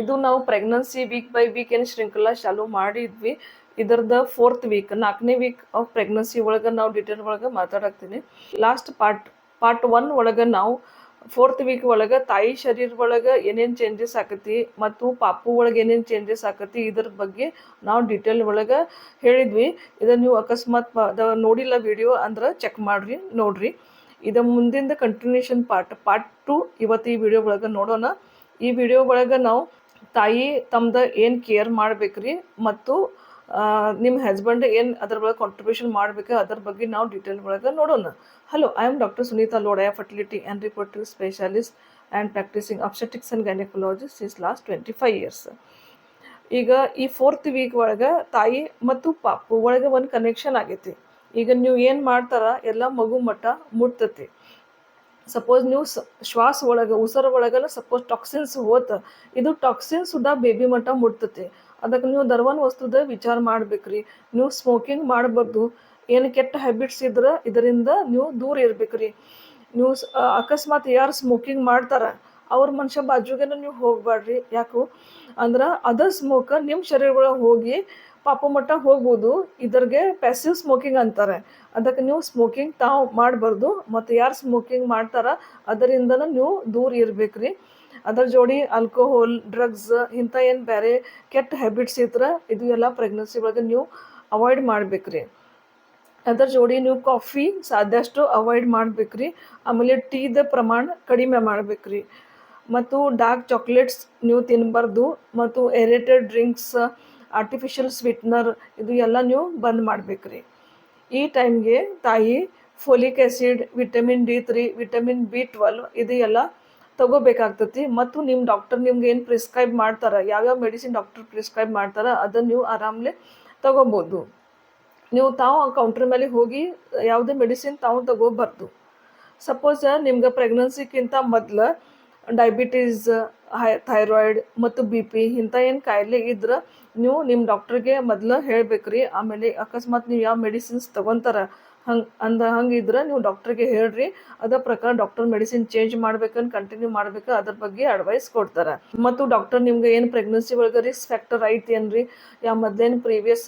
ಇದು ನಾವು pregnancy weak by weak ಏನು ಶೃಂಖಲಾ ಚಾಲೂ ಮಾಡಿದ್ವಿ. ಇದರದ ಫೋರ್ತ್ ವೀಕ್ ನಾಲ್ಕನೇ ವೀಕ್ ಆಫ್ ಪ್ರೆಗ್ನೆನ್ಸಿ ಒಳಗೆ ನಾವು ಡಿಟೇಲ್ ಒಳಗೆ ಮಾತಾಡಕ್ತೀನಿ. ಲಾಸ್ಟ್ ಪಾರ್ಟ್ ಪಾರ್ಟ್ ಒನ್ ಒಳಗೆ ನಾವು ಫೋರ್ತ್ ವೀಕ್ ಒಳಗೆ ತಾಯಿ ಶರೀರ ಒಳಗೆ ಏನೇನು ಚೇಂಜಸ್ ಆಕತಿ ಮತ್ತು ಪಾಪು ಒಳಗೆ ಏನೇನು ಚೇಂಜಸ್ ಆಕತಿ ಇದ್ರ ಬಗ್ಗೆ ನಾವು ಡಿಟೇಲ್ ಒಳಗೆ ಹೇಳಿದ್ವಿ. ಇದನ್ನು ನೀವು ಅಕಸ್ಮಾತ್ ನೋಡಿಲ್ಲ ವಿಡಿಯೋ ಅಂದ್ರೆ ಚೆಕ್ ಮಾಡಿರಿ, ನೋಡ್ರಿ. ಇದು ಮುಂದಿನ ಕಂಟಿನ್ಯೂಷನ್ ಪಾರ್ಟ್ ಪಾರ್ಟ್ ಟು ಇವತ್ತು ಈ ವಿಡಿಯೋ ಒಳಗೆ ನೋಡೋಣ. ಈ ವಿಡಿಯೋ ಒಳಗೆ ನಾವು ತಾಯಿ ತಮ್ದು ಏನು ಕೇರ್ ಮಾಡ್ಬೇಕ್ರಿ ಮತ್ತು ನಿಮ್ಮ ಹಸ್ಬೆಂಡ್ ಏನು ಅದ್ರ ಒಳಗೆ ಕಾಂಟ್ರಿಬ್ಯೂಷನ್ ಮಾಡ್ಬೇಕು ಅದ್ರ ಬಗ್ಗೆ ನಾವು ಡೀಟೇಲ್ ಒಳಗೆ ನೋಡೋಣ. Hello I am doctor Sunita Lodaya fertility and reproductive specialist and practising obstetrics and gynaecologist is last twenty five years ಈಗ ಈ ಫೋರ್ತ್ ವೀಕ್ ಒಳಗೆ ತಾಯಿ ಮತ್ತು ಪಾಪು ಒಳಗೆ ಒಂದು ಕನೆಕ್ಷನ್ ಆಗೈತಿ. ಈಗ ನೀವು ಏನು ಮಾಡ್ತಾರ, ಎಲ್ಲ ಮಗು ಮಟ್ಟ ಮುಟ್ತತಿ. ಸಪೋಸ್ ನೀವು ಶ್ವಾಸ ಒಳಗೆ, ಉಸಿರು ಒಳಗೆಲ್ಲ ಸಪೋಸ್ ಟಾಕ್ಸಿನ್ಸ್ ಹೋತ, ಇದು ಟಾಕ್ಸಿನ್ ಸುದಾ ಬೇಬಿ ಮಟ್ಟ ಮುಟ್ತತಿ. ಅದಕ್ಕೆ ನೀವು ದರ್ವನ್ ವಸ್ತುದ ವಿಚಾರ ಮಾಡ್ಬೇಕ್ರಿ. ನೀವು ಸ್ಮೋಕಿಂಗ್ ಮಾಡಬಾರ್ದು. ಏನು ಕೆಟ್ಟ ಹ್ಯಾಬಿಟ್ಸ್ ಇದ್ರೆ, ಇದರಿಂದ ನೀವು ದೂರ ಇರ್ಬೇಕ್ರಿ. ನೀವು ಅಕಸ್ಮಾತ್ ಯಾರು ಸ್ಮೋಕಿಂಗ್ ಮಾಡ್ತಾರ ಅವ್ರ ಮನುಷ್ಯ ಬಾಜುಗೆ ನೀವು ಹೋಗಬೇಡ್ರಿ ಯಾಕು? ಅಂದ್ರೆ ಅದ ಸ್ಮೋಕ್ ನಿಮ್ಮ ಶರೀರ ಒಳಗೆ ಹೋಗಿ ಪಾಪ ಮಟ್ಟ ಹೋಗ್ಬೋದು. ಇದ್ರಿಗೆ ಪ್ಯಾಸಿವ್ ಸ್ಮೋಕಿಂಗ್ ಅಂತಾರೆ. ಅದಕ್ಕೆ ನೀವು ಸ್ಮೋಕಿಂಗ್ ತಾವು ಮಾಡಬಾರ್ದು. ಮತ್ತು ಯಾರು ಸ್ಮೋಕಿಂಗ್ ಮಾಡ್ತಾರ ಅದರಿಂದನು ನೀವು ದೂರ ಇರ್ಬೇಕ್ರಿ. ಅದರ ಜೋಡಿ ಆಲ್ಕೋಹಾಲ್ ಡ್ರಗ್ಸ್ ಇಂಥ ಏನು ಬೇರೆ ಕೆಟ್ಟ ಹ್ಯಾಬಿಟ್ಸ್ ಇದ್ರೆ ಇದು ಎಲ್ಲ ಪ್ರೆಗ್ನೆನ್ಸಿ ಒಳಗೆ ನೀವು ಅವಾಯ್ಡ್ ಮಾಡ್ಬೇಕ್ರಿ. ಅದರ ಜೋಡಿ ನೀವು ಕಾಫಿ ಸಾಧ್ಯಷ್ಟು ಅವಾಯ್ಡ್ ಮಾಡ್ಬೇಕ್ರಿ. ಆಮೇಲೆ ಟೀದ ಪ್ರಮಾಣ ಕಡಿಮೆ ಮಾಡ್ಬೇಕ್ರಿ. ಮತ್ತು ಡಾರ್ಕ್ ಚಾಕ್ಲೇಟ್ಸ್ ನೀವು ತಿನ್ನಬಾರ್ದು ಮತ್ತು ಎರೇಟೆಡ್ ಡ್ರಿಂಕ್ಸ್ ಆರ್ಟಿಫಿಷಿಯಲ್ ಸ್ವೀಟ್ನರ್ ಇದು ಎಲ್ಲ ನೀವು ಬಂದ್ ಮಾಡ್ಬೇಕ್ರಿ. ಈ ಟೈಮ್ಗೆ ತಾಯಿ folic acid vitamin D three vitamin B twelve ಇದು ಎಲ್ಲ ತಗೋಬೇಕಾಗ್ತತಿ. ಮತ್ತು ನಿಮ್ಮ ಡಾಕ್ಟರ್ ನಿಮ್ಗೆ ಏನು ಪ್ರಿಸ್ಕ್ರೈಬ್ ಮಾಡ್ತಾರೆ, ಯಾವ್ಯಾವ ಮೆಡಿಸಿನ್ ಡಾಕ್ಟರ್ ಪ್ರಿಸ್ಕ್ರೈಬ್ ಮಾಡ್ತಾರೆ ಅದನ್ನು ನೀವು ಆರಾಮ್ಲೆ ತಗೋಬೋದು. ನೀವು ತಾವು ಕೌಂಟ್ರ್ ಮೇಲೆ ಹೋಗಿ ಯಾವುದೇ ಮೆಡಿಸಿನ್ ತಾವು ತಗೋಬಾರ್ದು. ಸಪೋಸ್ ನಿಮ್ಗೆ ಪ್ರೆಗ್ನೆನ್ಸಿಗಿಂತ ಮೊದಲು ಡಯಾಬಿಟೀಸ್ ಹೈ ಥೈರಾಯ್ಡ್ ಮತ್ತು ಬಿ ಪಿ ಇಂಥ ಏನು ಕಾಯಿಲೆ ಇದ್ರೆ ನೀವು ನಿಮ್ಮ ಡಾಕ್ಟ್ರಿಗೆ ಮೊದಲು ಹೇಳ್ಬೇಕ್ರಿ. ಆಮೇಲೆ ಅಕಸ್ಮಾತ್ ನೀವು ಯಾವ ಮೆಡಿಸಿನ್ಸ್ ತೊಗೊತಾರ? ಹಂಗೆ ಅಂದ ಹಂಗೆ ಇದ್ರೆ ನೀವು ಡಾಕ್ಟ್ರಿಗೆ ಹೇಳ್ರಿ. ಅದ ಪ್ರಕಾರ ಡಾಕ್ಟರ್ ಮೆಡಿಸಿನ್ ಚೇಂಜ್ ಮಾಡ್ಬೇಕಂತ ಕಂಟಿನ್ಯೂ ಮಾಡ್ಬೇಕು, ಅದ್ರ ಬಗ್ಗೆ ಅಡ್ವೈಸ್ ಕೊಡ್ತಾರೆ. ಮತ್ತು ಡಾಕ್ಟರ್ ನಿಮ್ಗೆ ಏನು ಪ್ರೆಗ್ನೆನ್ಸಿ ಒಳಗೆ ರಿಸ್ಕ್ ಫ್ಯಾಕ್ಟರ್ ಐತಿ ಏನ್ರಿ? ಯಾವ ಮೊದ್ಲೇನು ಪ್ರೀವಿಯಸ್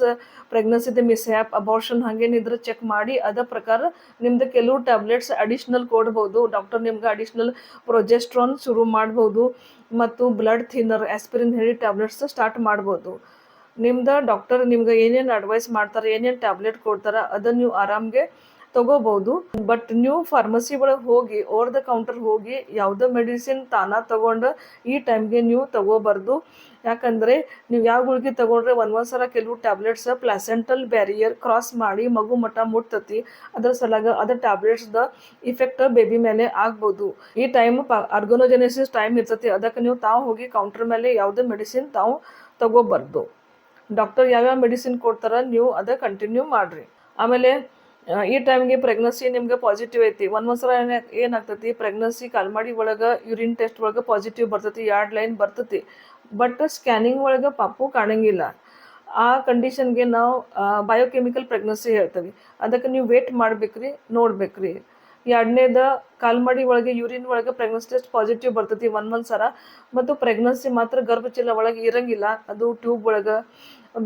ಪ್ರೆಗ್ನೆನ್ಸಿದ ಮಿಸ್ ಹ್ಯಾಪ್ ಅಬಾರ್ಷನ್ ಹಂಗೇನಿದ್ರೆ ಚೆಕ್ ಮಾಡಿ ಅದರ ಪ್ರಕಾರ ನಿಮ್ದು ಕೆಲವು ಟ್ಯಾಬ್ಲೆಟ್ಸ್ ಅಡಿಷ್ನಲ್ ಕೊಡ್ಬೋದು. ಡಾಕ್ಟರ್ ನಿಮ್ಗೆ ಅಡಿಷ್ನಲ್ ಪ್ರೊಜೆಸ್ಟ್ರಾನ್ ಶುರು ಮಾಡ್ಬೋದು. ಮತ್ತು ಬ್ಲಡ್ ಥಿನ್ನರ್ ಆಸ್ಪಿರಿನ್ ಹೇಳಿ ಟ್ಯಾಬ್ಲೆಟ್ಸ್ ಸ್ಟಾರ್ಟ್ ಮಾಡ್ಬೋದು. ನಿಮ್ದು ಡಾಕ್ಟರ್ ನಿಮ್ಗೆ ಏನೇನು ಅಡ್ವೈಸ್ ಮಾಡ್ತಾರೆ, ಏನೇನು ಟ್ಯಾಬ್ಲೆಟ್ ಕೊಡ್ತಾರೆ ಅದನ್ನು ನೀವು ಆರಾಮ್ಗೆ ತಗೋಬಹುದು. ಬಟ್ ನೀವು ಫಾರ್ಮಸಿ ಒಳಗೆ ಹೋಗಿ ಓವರ್ ದ ಕೌಂಟರ್ ಹೋಗಿ, ಯಾವುದೋ ಮೆಡಿಸಿನ್ ತಾನ ತಗೊಂಡು ಈ ಟೈಮ್ಗೆ ನೀವು ತಗೋಬಾರ್ದು. ಯಾಕಂದರೆ ನೀವು ಯಾವ ಗುಳಿಗೆ ತಗೊಂಡ್ರೆ ಒಂದೊಂದು ಸಲ ಕೆಲವು ಟ್ಯಾಬ್ಲೆಟ್ಸ್ ಪ್ಲಾಸೆಂಟಲ್ ಬ್ಯಾರಿಯರ್ ಕ್ರಾಸ್ ಮಾಡಿ ಮಗು ಮಠ ಮುಟ್ತತಿ. ಅದರ ಸಲಾಗ ಟ್ಯಾಬ್ಲೆಟ್ಸ್ ಟ್ಯಾಬ್ಲೆಟ್ಸ್ದ ಇಫೆಕ್ಟ್ ಬೇಬಿ ಮೇಲೆ ಆಗ್ಬೋದು. ಈ ಟೈಮ್ ಆರ್ಗನೋಜೆನೆಸಿಸ್ ಟೈಮ್ ಇರ್ತತಿ. ಅದಕ್ಕೆ ನೀವು ತಾವು ಹೋಗಿ ಕೌಂಟರ್ ಮೇಲೆ ಯಾವುದೇ ಮೆಡಿಸಿನ್ ತಾವು ತಗೋಬಾರ್ದು. ಡಾಕ್ಟರ್ ಯಾವ್ಯಾವ ಮೆಡಿಸಿನ್ ಕೊಡ್ತಾರೆ ನೀವು ಅದೇ ಕಂಟಿನ್ಯೂ ಮಾಡಿರಿ. ಆಮೇಲೆ ಈ ಟೈಮ್ಗೆ ಪ್ರೆಗ್ನೆನ್ಸಿ ನಿಮ್ಗೆ ಪಾಸಿಟಿವ್ ಐತಿ. ಒಂದು ಸಲ ಏನ ಏನಾಗ್ತೈತಿ? ಪ್ರೆಗ್ನೆನ್ಸಿ ಕಾಲ್ಮಾಡಿ ಒಳಗೆ ಯೂರಿನ್ ಟೆಸ್ಟ್ ಒಳಗೆ ಪಾಸಿಟಿವ್ ಬರ್ತೈತಿ ಎರಡು ಲೈನ್ ಬರ್ತೈತಿ. ಬಟ್ ಸ್ಕ್ಯಾನಿಂಗ್ ಒಳಗೆ ಪಾಪು ಕಾಣಂಗಿಲ್ಲ. ಆ ಕಂಡೀಷನ್ಗೆ ನಾವು ಬಯೋಕೆಮಿಕಲ್ ಪ್ರೆಗ್ನೆನ್ಸಿ ಹೇಳ್ತೀವಿ. ಅದಕ್ಕೆ ನೀವು ವೇಟ್ ಮಾಡ್ಬೇಕ್ರಿ, ನೋಡ್ಬೇಕ್ರಿ. ಎರಡನೇದ ಕಾಲ್ಮಡಿ ಒಳಗೆ ಯೂರಿನ್ ಒಳಗೆ ಪ್ರೆಗ್ನೆನ್ಸಿ ಟೆಸ್ಟ್ ಪಾಸಿಟಿವ್ ಬರ್ತೈತಿ, ಒಂದ್ ಒಂದ್ ಸರ. ಮತ್ತು ಪ್ರೆಗ್ನೆನ್ಸಿ ಮಾತ್ರ ಗರ್ಭಚೀಲ ಒಳಗೆ ಇರಂಗಿಲ್ಲ, ಅದು ಟ್ಯೂಬ್ ಒಳಗೆ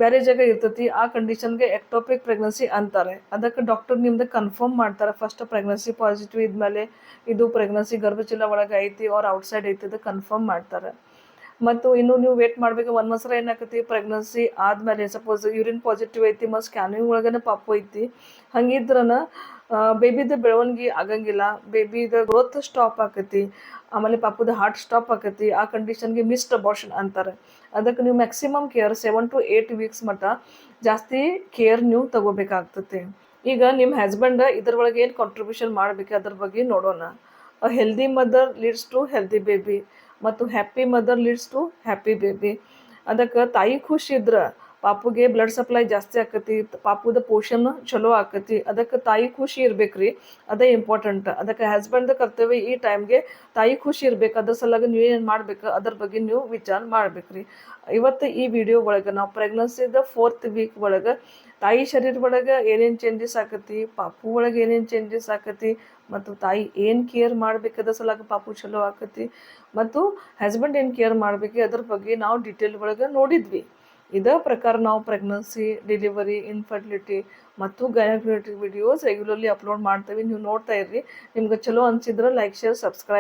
ಬೇರೆ ಜಾಗ ಇರ್ತೈತಿ, ಆ ಕಂಡೀಷನ್ಗೆ ಎಕ್ಟೋಪಿಕ್ ಪ್ರೆಗ್ನೆನ್ಸಿ ಅಂತಾರೆ. ಅದಕ್ಕೆ ಡಾಕ್ಟರ್ ನಿಮ್ದು ಕನ್ಫರ್ಮ್ ಮಾಡ್ತಾರೆ ಫಸ್ಟ್ ಪ್ರೆಗ್ನೆನ್ಸಿ ಪಾಸಿಟಿವ್ ಇದ್ಮೇಲೆ ಇದು ಪ್ರೆಗ್ನೆನ್ಸಿ ಗರ್ಭಚೀಲ ಒಳಗೆ ಐತಿ ಅವ್ರ ಔಟ್ಸೈಡ್ ಐತಿ ಅದು ಕನ್ಫರ್ಮ್ ಮಾಡ್ತಾರೆ. ಮತ್ತು ಇನ್ನು ನೀವು ವೇಟ್ ಮಾಡ್ಬೇಕು, ಒಂದ್ ಸಲ ಏನಾಕತಿ ಪ್ರೆಗ್ನೆನ್ಸಿ ಆದಮೇಲೆ ಸಪೋಸ್ ಯೂರಿನ್ ಪಾಸಿಟಿವ್ ಐತಿ, ಮತ್ತು ಸ್ಕ್ಯಾನಿಂಗ್ ಒಳಗನೆ ಪಾಪು ಐತಿ, ಹಂಗಿದ್ರನ ಬೇಬಿದ ಬೆಳವಣಿಗೆ ಆಗಂಗಿಲ್ಲ. ಬೇಬಿದ ಗ್ರೋತ್ ಸ್ಟಾಪ್ ಆಕತಿ, ಆಮೇಲೆ ಪಾಪುದ ಹಾರ್ಟ್ ಸ್ಟಾಪ್ ಆಕತಿ, ಆ ಕಂಡೀಷನ್ಗೆ ಮಿಸ್ಡ್ ಅಬಾರ್ಷನ್ ಅಂತಾರೆ. ಅದಕ್ಕೆ ನೀವು maximum care seven to eight weeks ಮಟ್ಟ ಜಾಸ್ತಿ ಕೇರ್ ನೀವು ತಗೋಬೇಕಾಗ್ತತಿ. ಈಗ ನಿಮ್ಮ ಹಸ್ಬೆಂಡ್ ಇದ್ರೊಳಗೆ ಏನು ಕಾಂಟ್ರಿಬ್ಯೂಷನ್ ಮಾಡಬೇಕು ಅದ್ರ ಬಗ್ಗೆ ನೋಡೋಣ. Healthy mother leads to healthy baby ಮತ್ತು happy mother leads to happy baby ಅದಕ್ಕೆ ತಾಯಿ ಖುಷಿ ಇದ್ರೆ ಪಾಪುಗೆ ಬ್ಲಡ್ ಸಪ್ಲೈ ಜಾಸ್ತಿ ಆಕತಿ, ಪಾಪುದ ಪೋಷಣ ಚಲೋ ಆಕತಿ. ಅದಕ್ಕೆ ತಾಯಿ ಖುಷಿ ಇರ್ಬೇಕ್ರಿ. ಅದೇ ಇಂಪಾರ್ಟೆಂಟ್ ಅದಕ್ಕೆ ಹಸ್ಬೆಂಡ್ ಕರ್ತವ್ಯ ಈ ಟೈಮ್ಗೆ ತಾಯಿ ಖುಷಿ ಇರ್ಬೇಕು. ಅದ್ರ ಸಲುವಾಗಿ ನೀವು ಏನು ಮಾಡ್ಬೇಕು? ಅದ್ರ ಬಗ್ಗೆ ನೀವು ವಿಚಾರ ಮಾಡ್ಬೇಕ್ರಿ. ಇವತ್ತು ಈ ವಿಡಿಯೋ ಒಳಗೆ ನಾವು ಪ್ರೆಗ್ನೆನ್ಸಿದ ಫೋರ್ತ್ ವೀಕ್ ಒಳಗೆ ತಾಯಿ ಶರೀರ ಒಳಗೆ ಏನೇನು ಚೇಂಜಸ್ ಆಕತಿ, ಪಾಪು ಒಳಗೆ ಏನೇನು ಚೇಂಜಸ್ ಆಕತಿ, ಮತ್ತು ತಾಯಿ ಏನು ಕೇರ್ ಮಾಡ್ಬೇಕದ ಸಲಾಗ ಪಾಪು ಚಲೋ ಆಕತಿ. ಮತ್ತು ಹಸ್ಬೆಂಡ್ ಏನು ಕೇರ್ ಮಾಡ್ಬೇಕು? ಅದ್ರ ಬಗ್ಗೆ ನಾವು ಡಿಟೇಲ್ ಒಳಗೆ ನೋಡಿದ್ವಿ. ಇದೇ ಪ್ರಕಾರ ನಾವು ಪ್ರೆಗ್ನೆನ್ಸಿ ಡೆಲಿವರಿ ಇನ್ಫರ್ಟಿಲಿಟಿ ಮತ್ತು ಗೈನಕ್ಯುಲಿಟಿ ವಿಡಿಯೋಸ್ ರೆಗ್ಯುಲರ್ಲಿ ಅಪ್ಲೋಡ್ ಮಾಡ್ತೀವಿ. ನೀವು ನೋಡ್ತಾ ಇರ್ರಿ. ನಿಮ್ಗೆ ಚಲೋ ಅನ್ಸಿದ್ರೆ ಲೈಕ್ ಶೇರ್ ಸಬ್ಸ್ಕ್ರೈಬ್